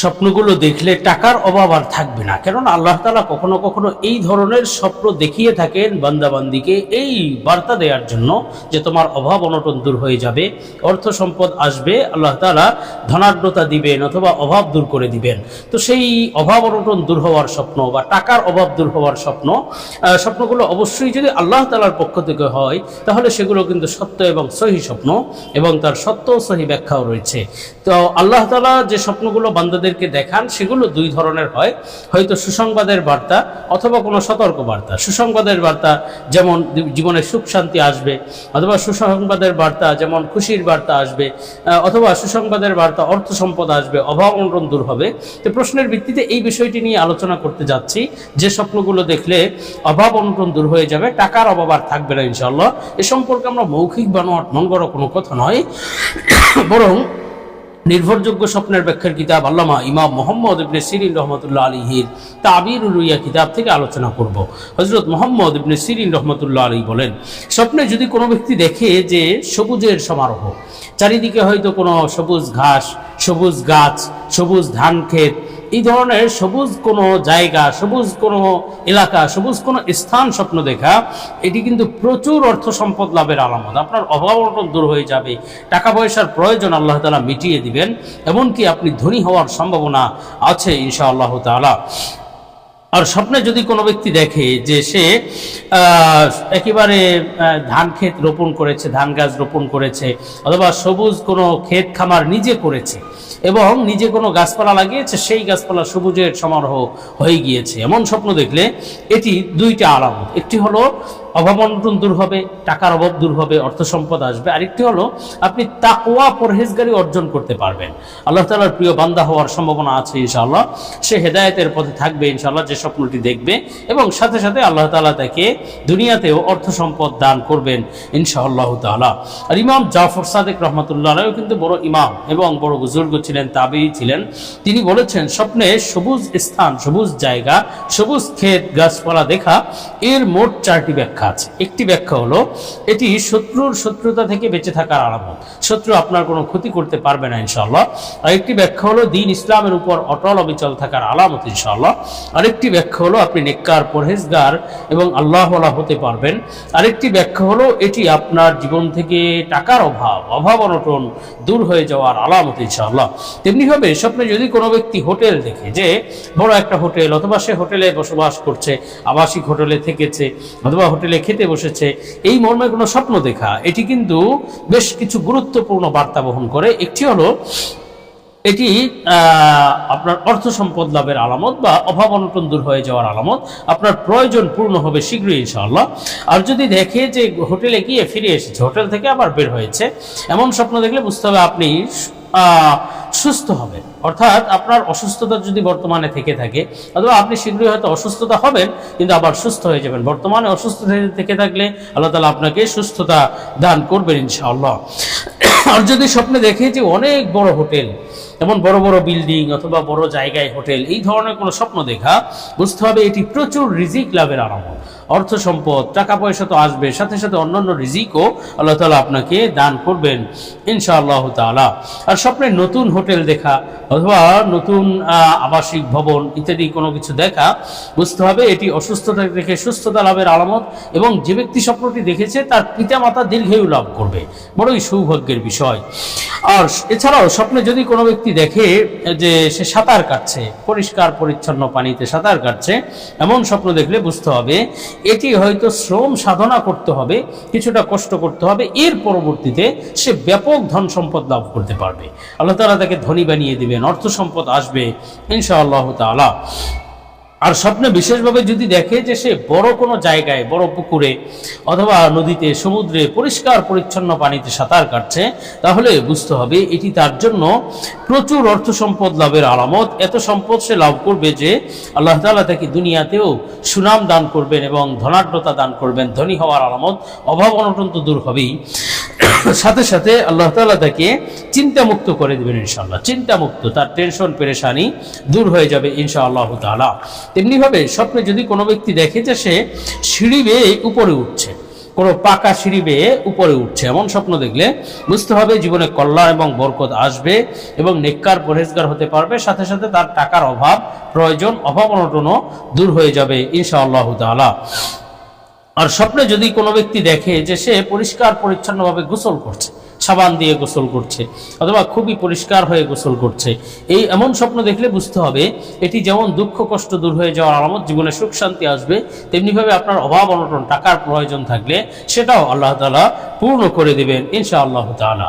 স্বপ্নগুলো দেখলে টাকার অভাব আর থাকবে না। কেননা আল্লাহ তালা কখনো কখনো এই ধরনের স্বপ্ন দেখিয়ে থাকেন বান্দাবান্দিকে এই বার্তা দেওয়ার জন্য যে তোমার অভাব অনটন দূর হয়ে যাবে, অর্থ সম্পদ আসবে, আল্লাহ তালা ধনাঢ্যতা দিবেন অথবা অভাব দূর করে দিবেন। তো সেই অভাব অনটন দূর হওয়ার স্বপ্ন বা টাকার অভাব দূর হওয়ার স্বপ্ন স্বপ্নগুলো অবশ্যই যদি আল্লাহ তালার পক্ষ থেকে হয়, তাহলে সেগুলো কিন্তু সত্য এবং সহি স্বপ্ন এবং তার সত্য সহি ব্যাখ্যাও রয়েছে। তো আল্লাহ তালা যে স্বপ্নগুলো বান্দাদেরকে দেখান, সেগুলো দুই ধরনের হয়। হয়তো সুসংবাদের বার্তা অথবা কোনো সতর্ক বার্তা সুসংবাদের বার্তা যেমন জীবনে সুখ শান্তি আসবে, অথবা সুসংবাদের বার্তা যেমন খুশির বার্তা আসবে অথবা সুসংবাদের বার্তা অর্থ সম্পদ আসবে, অভাব অনটন দূর হবে। তো প্রশ্নের ভিত্তিতে এই বিষয়টি নিয়ে আলোচনা করতে যাচ্ছি। যে স্বপ্নগুলো দেখলে অভাব অনটন দূর হয়ে যাবে, টাকার অভাব আর থাকবে না ইনশাল্লাহ এ সম্পর্কে আমরা মৌখিক বানোয়াট মন কোনো কথা নয়। বরং নির্ভরযোগ্য স্বপ্নের ব্যাখ্যার কিতাব আল্লামা ইমাম মোহাম্মদ ইবনে সিরিন রহমতুল্লাহ আলীহির তাবির উলুইয়া কিতাব থেকে আলোচনা করব। হজরত মোহাম্মদ ইবনে সিরিন রহমতুল্লাহ আলী বলেন, স্বপ্নে যদি কোনো ব্যক্তি দেখে যে সবুজের সমারোহ, চারিদিকে হয়তো কোনো সবুজ ঘাস, সবুজ গাছ, সবুজ ধান ক্ষেত এই ধরনের সবুজ কোনো জায়গা, সবুজ কোনো এলাকা, সবুজ কোনো স্থান স্বপ্ন দেখা, এটি কিন্তু প্রচুর অর্থ সম্পদ লাভের আলামত। আপনার অভাব অনটন দূর হয়ে যাবে। টাকা পয়সার প্রয়োজন আল্লাহ তালা মিটিয়ে দিবেন, এমনকি আপনি ধনী হওয়ার সম্ভাবনা আছে ইনশা আল্লাহ তালা আর স্বপ্নে যদি কোনো ব্যক্তি দেখে যে সে একেবারে ধান ক্ষেত রোপণ করেছে, ধান গাছ রোপণ করেছে, অথবা সবুজ কোনো ক্ষেত খামার নিজে করেছে এবং নিজে কোনো গাছপালা লাগিয়েছে, সেই গাছপালা সবুজের সমারোহ হয়ে গিয়েছে। এমন স্বপ্ন দেখলে এটি দুইটা আলামত। একটি হলো অভাব অনটন দূর হবে, টাকার অভাব দূর হবে, অর্থ সম্পদ আসবে। আরেকটি হলো, আপনি তাকওয়া পরহেজগারি অর্জন করতে পারবেন। আল্লাহ তালার প্রিয় বান্দা হওয়ার সম্ভাবনা আছে ইনশাআল্লাহ। সে হেদায়েতের পথে থাকবে ইনশাআল্লাহ, যে স্বপ্নটি দেখবে এবং সাথে সাথে আল্লাহ তালা তাকে দুনিয়াতেও অর্থ সম্পদ দান করবেন ইনশাআল্লাহ তালা আর ইমাম জাফর সাদেক রহমতুল্লাহ কিন্তু বড় ইমাম এবং বড় বুজুর্গ ছিলেন তাবি ছিলেন। তিনি বলেছেন, স্বপ্নে সবুজ স্থান, সবুজ জায়গা, সবুজ ক্ষেত, গাছপালা দেখা, এর মোট চারটি ব্যাখ্যা। আছে। একটি ব্যাখ্যা হলো, এটি শত্রুর শত্রুতা থেকে বেঁচে থাকার আলামত। শত্রু আপনার কোনো ক্ষতি করতে পারবে না, ইনশাআল্লাহ। আরেকটি ব্যাখ্যা হলো, দিন ইসলামের উপর অটল অবিচল থাকার আলামত, ইনশাআল্লাহ। আরেকটি ব্যাখ্যা হলো, আপনি নেককার, পরহেজগার এবং আল্লাহওয়ালা হতে পারবেন। আরেকটি ব্যাখ্যা হলো, এটি আপনার জীবন থেকে টাকার অভাব অভাব অনটন দূর হয়ে যাওয়ার আলামত, ইনশাআল্লাহ। তেমনিভাবে স্বপ্নে যদি কোনো ব্যক্তি হোটেল দেখে যে, বড় একটা হোটেল অথবা সে হোটেলে বসবাস করছে, আবাসিক হোটেলে থেকেছে, অথবা হোটেলে খেতে বসেছে। এই মর্মে কোনো স্বপ্ন দেখা। এটি কিন্তু বেশ কিছু গুরুত্বপূর্ণ বার্তা বহন করে। একটি হলো, এটি আপনার অর্থ সম্পদ লাভের আলামত বা অভাব অনটন দূর হয়ে যাওয়ার আলামত। আপনার প্রয়োজন পূর্ণ হবে শীঘ্রই ইনশাআল্লাহ। আর যদি দেখে যে হোটেলে গিয়ে ফিরে এসেছে, হোটেল থেকে আবার বের হয়েছে, এমন স্বপ্ন দেখলে বুঝতে হবে আপনি সুস্থ হবেন। অর্থাৎ আপনার অসুস্থতা যদি বর্তমানে থেকে থাকে, অথবা আপনি শীঘ্রই হয়তো অসুস্থতা হবেন, কিন্তু আবার সুস্থ হয়ে যাবেন। বর্তমানে অসুস্থ থেকে থাকলে আল্লাহ তালা আপনাকে সুস্থতা দান করবেন ইনশাআল্লাহ। আর যদি স্বপ্নে দেখে যে অনেক বড় হোটেল, যেমন বড় বড় বিল্ডিং অথবা বড় জায়গায় হোটেল, এই ধরনের কোনো স্বপ্ন দেখা, বুঝতে হবে এটি প্রচুর রিজিক লাভের আলামত অর্থ সম্পদ, টাকা পয়সা তো আসবে, সাথে সাথে অন্যান্য রিজিকও আল্লাহ তালা আপনাকে দান করবেন, ইনশাআল্লাহ তাআলা। আর স্বপ্নের নতুন হোটেল দেখা অথবা নতুন আবাসিক ভবন ইত্যাদি কোনো কিছু দেখা, বুঝতে হবে এটি অসুস্থতা দেখে সুস্থতা লাভের আলামত এবং যে ব্যক্তি স্বপ্নটি দেখেছে তার পিতামাতা দীর্ঘায়ু লাভ করবে। বড়ই সৌভাগ্যের বিষয়। আর এছাড়াও স্বপ্নে যদি কোনো ব্যক্তি দেখে যে সে সাঁতার কাটছে, পরিষ্কার পরিচ্ছন্ন পানিতে সাঁতার কাটছে, এমন স্বপ্ন দেখলে বুঝতে হবে এটি হয়তো শ্রম সাধনা করতে হবে, কিছুটা কষ্ট করতে হবে, এর পরবর্তীতে সে ব্যাপক ধন সম্পদ লাভ করতে পারবে। আল্লাহ তালা তাকে ধনী বানিয়ে দিবেন, অর্থ সম্পদ আসবে, ইনশাআল্লাহ তাআলা। আর স্বপ্নে বিশেষভাবে যদি দেখে যে সে বড় কোনো জায়গায়, বড় পুকুরে অথবা নদীতে, সমুদ্রে পরিষ্কার পরিচ্ছন্ন পানিতে সাঁতার কাটছে, তাহলে বুঝতে হবে এটি তার জন্য প্রচুর অর্থ সম্পদ লাভের আলামত। এত সম্পদ সে লাভ করবে যে আল্লাহ তাআলা তাকে দুনিয়াতেও সুনাম দান করবেন এবং ধনাঢ্যতা দান করবেন, ধনী হওয়ার আলামত, অভাব অনটন তো দূর হবেই। সাথে সাথে আল্লাহ তালা তাকে চিন্তামুক্ত করে দেবেন ইনশাআল্লাহ। চিন্তামুক্ত, তার টেনশন পেরেশানি দূর হয়ে যাবে ইনশাআল্লাহ তাআলা। তেমনিভাবে স্বপ্নে যদি কোনো ব্যক্তি দেখে যে সে সিঁড়ি বেয়ে উপরে উঠছে, কোনো পাকা সিঁড়ি বেয়ে উপরে উঠছে, এমন স্বপ্ন দেখলে বুঝতে হবে জীবনে কল্যাণ এবং বরকত আসবে এবং নেককার পরহেজগার হতে পারবে। সাথে সাথে তার টাকার অভাব, প্রয়োজন, অভাব অনটনও দূর হয়ে যাবে ইনশাআল্লাহ তাআলা। আর স্বপ্নে যদি কোনো ব্যক্তি দেখে যে সে পরিষ্কার, পরিচ্ছন্নভাবে গোসল করছে সাবান দিয়ে গোসল করছে, অথবা খুবই পরিষ্কার হয়ে গোসল করছে। এই এমন স্বপ্ন দেখলে বুঝতে হবে, এটি যেমন দুঃখ, কষ্ট দূর হয়ে যাওয়ার আলামত, জীবনে সুখ, শান্তি আসবে তেমনিভাবে আপনার অভাব, অনটন, টাকার প্রয়োজন থাকলে সেটাও আল্লাহ তালা পূর্ণ করে দেবেন ইনশা আল্লাহ তাআলা।